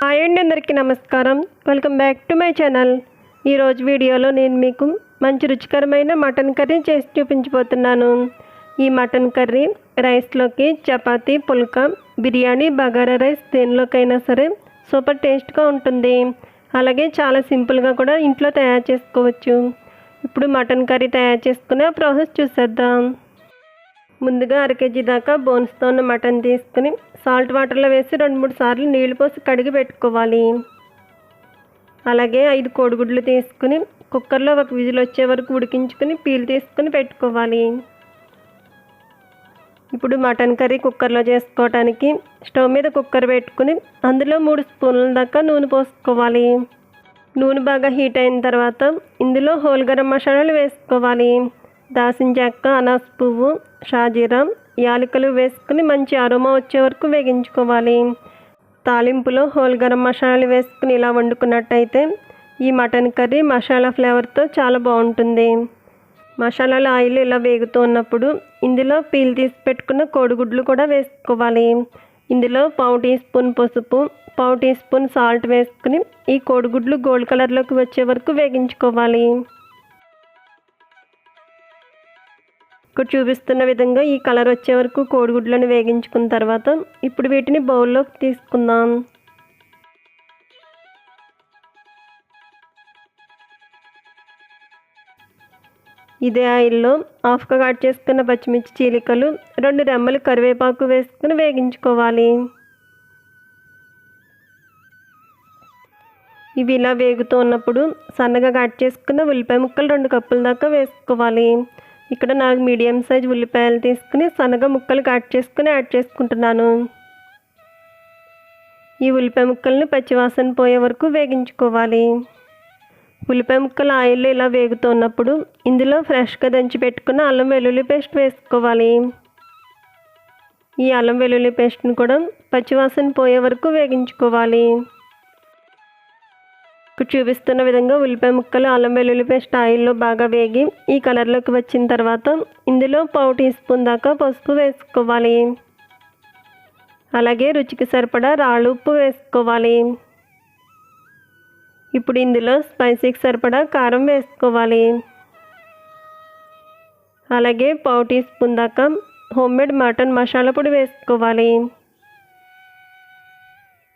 Hi అండి అందరికీ నమస్కారం. Welcome back to my channel ఈరోజు వీడియోలో నేను మీకు మంచి రుచికరమైన మటన్ కర్రీ చేసి చూపించబోతున్నాను. ఈ మటన్ కర్రీ రైస్లోకి చపాతి పుల్కా బిర్యానీ బగారా రైస్ దేనిలోకైనా సరే సూపర్ టేస్ట్గా ఉంటుంది. అలాగే చాలా సింపుల్గా కూడా ఇంట్లో తయారు చేసుకోవచ్చు. ఇప్పుడు మటన్ కర్రీ తయారు చేసుకునే ప్రాసెస్ చూసేద్దాం. ముందుగా అర కేజీ దాకా బోన్స్తో ఉన్న మటన్ తీసుకుని సాల్ట్ వాటర్లో వేసి రెండు మూడు సార్లు నీళ్ళు పోసి కడిగి పెట్టుకోవాలి. అలాగే ఐదు కోడిగుడ్లు తీసుకుని కుక్కర్లో ఒక విజిల్ వచ్చే వరకు ఉడికించుకుని పీల్ తీసుకుని పెట్టుకోవాలి. ఇప్పుడు మటన్ కర్రీ కుక్కర్లో చేసుకోవటానికి స్టవ్ మీద కుక్కర్ పెట్టుకుని అందులో మూడు స్పూన్ల దాకా నూనె పోసుకోవాలి. నూనె బాగా హీట్ అయిన తర్వాత ఇందులో హోల్ గరం మసాలాలు వేసుకోవాలి. దాసించాక అనాస్ పువ్వు షాజీరా యాలకులు వేసుకుని మంచి అరోమా వచ్చే వరకు వేగించుకోవాలి. తాలింపులో హోల్ గరం మసాలాలు వేసుకుని ఇలా వండుకున్నట్టయితే ఈ మటన్ కర్రీ మసాలా ఫ్లేవర్తో చాలా బాగుంటుంది. మసాలాల ఆయిల్ ఇలా వేగుతూ ఉన్నప్పుడు ఇందులో పీల్ తీసి పెట్టుకున్న కోడిగుడ్లు కూడా వేసుకోవాలి. ఇందులో పావు టీ స్పూన్ పసుపు పావు టీ స్పూన్ సాల్ట్ వేసుకుని ఈ కోడిగుడ్లు గోల్డ్ కలర్లోకి వచ్చే వరకు వేగించుకోవాలి. ఇక్కడ చూపిస్తున్న విధంగా ఈ కలర్ వచ్చే వరకు కోడిగుడ్లను వేగించుకున్న తర్వాత ఇప్పుడు వీటిని బౌల్లోకి తీసుకుందాం. ఇదే ఆయిల్లో హాఫ్గా కట్ చేసుకున్న పచ్చిమిర్చి చీలికలు రెండు రెమ్మలు కరివేపాకు వేసుకుని వేగించుకోవాలి. ఇవి ఇలా వేగుతూ ఉన్నప్పుడు సన్నగా కట్ చేసుకున్న ఉల్లిపాయ ముక్కలు రెండు కప్పుల దాకా వేసుకోవాలి. ఇక్కడ నాకు మీడియం సైజ్ ఉల్లిపాయలు తీసుకుని సన్నగా ముక్కలు కట్ చేసుకుని యాడ్ చేసుకుంటున్నాను. ఈ ఉల్లిపాయ ముక్కల్ని పచ్చివాసన పోయే వరకు వేగించుకోవాలి. ఉల్లిపాయ ముక్కలు ఆయిల్లో ఇలా వేగుతున్నప్పుడు ఇందులో ఫ్రెష్గా దంచి పెట్టుకున్న అల్లం వెల్లుల్లి పేస్ట్ వేసుకోవాలి. ఈ అల్లం వెల్లుల్లి పేస్ట్ని కూడా పచ్చివాసన పోయే వరకు వేగించుకోవాలి. ఇప్పుడు చూపిస్తున్న విధంగా ఉల్లిపాయ ముక్కలు అల్లం వెల్లుల్లిపాయ స్టాయిల్లో బాగా వేగి ఈ కలర్లోకి వచ్చిన తర్వాత ఇందులో పావు టీ స్పూన్ దాకా పసుపు వేసుకోవాలి. అలాగే రుచికి సరిపడా రాళ్ళు ఉప్పు వేసుకోవాలి. ఇప్పుడు ఇందులో స్పైసీకి సరిపడా కారం వేసుకోవాలి. అలాగే పావు టీ స్పూన్ దాకా హోమ్మేడ్ మటన్ మసాలా పొడి వేసుకోవాలి.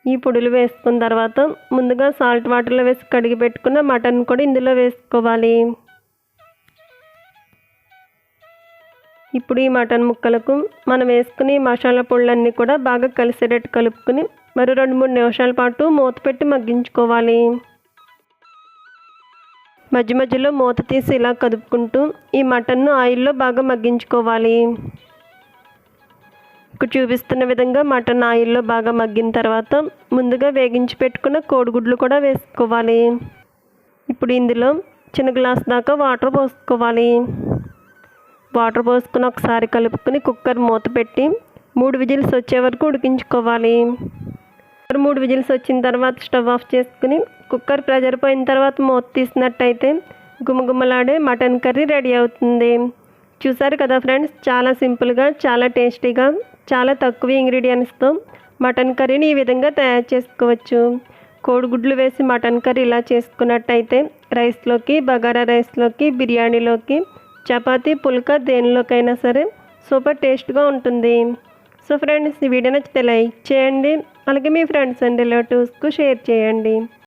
ఈ పొడులు వేసుకున్న తర్వాత ముందుగా సాల్ట్ వాటర్లో వేసి కడిగి పెట్టుకున్న మటన్ కూడా ఇందులో వేసుకోవాలి. ఇప్పుడు ఈ మటన్ ముక్కలకు మనం వేసుకుని మసాలా పొళ్ళన్నీ కూడా బాగా కలిసేటట్టు కలుపుకుని మరి రెండు మూడు నిమిషాల పాటు మూత పెట్టి మగ్గించుకోవాలి. మధ్య మధ్యలో మూత తీసి ఇలా కదుపుకుంటూ ఈ మటన్ను ఆయిల్లో బాగా మగ్గించుకోవాలి. చూపిస్తున్న విధంగా మటన్ ఆయిల్లో బాగా మగ్గిన తర్వాత ముందుగా వేగించి పెట్టుకున్న కోడిగుడ్లు కూడా వేసుకోవాలి. ఇప్పుడు ఇందులో చిన్న గ్లాస్ దాకా వాటర్ పోసుకోవాలి. వాటర్ పోసుకుని ఒకసారి కలుపుకొని కుక్కర్ మూత పెట్టి మూడు విజిల్స్ వచ్చే వరకు ఉడికించుకోవాలి. మూడు విజిల్స్ వచ్చిన తర్వాత స్టవ్ ఆఫ్ చేసుకుని కుక్కర్ ప్రెజర్ పోయిన తర్వాత మూత తీసినట్టయితే గుమగుమలాడే మటన్ కర్రీ రెడీ అవుతుంది. చూసారు కదా ఫ్రెండ్స్? చాలా సింపుల్గా చాలా టేస్టీగా చాలా తక్కువ ఇంగ్రీడియంట్స్తో మటన్ కర్రీని ఈ విధంగా తయారు చేసుకోవచ్చు. కోడిగుడ్లు వేసి మటన్ కర్రీ ఇలా చేసుకున్నట్టయితే రైస్లోకి బగారా రైస్లోకి బిర్యానీలోకి చపాతీ పుల్కా దేనిలోకైనా సరే సూపర్ టేస్ట్గా ఉంటుంది. సో ఫ్రెండ్స్ ఈ వీడియో నచ్చితే లైక్ చేయండి. అలాగే మీ ఫ్రెండ్స్ అండ్ రిలేటివ్స్కు షేర్ చేయండి.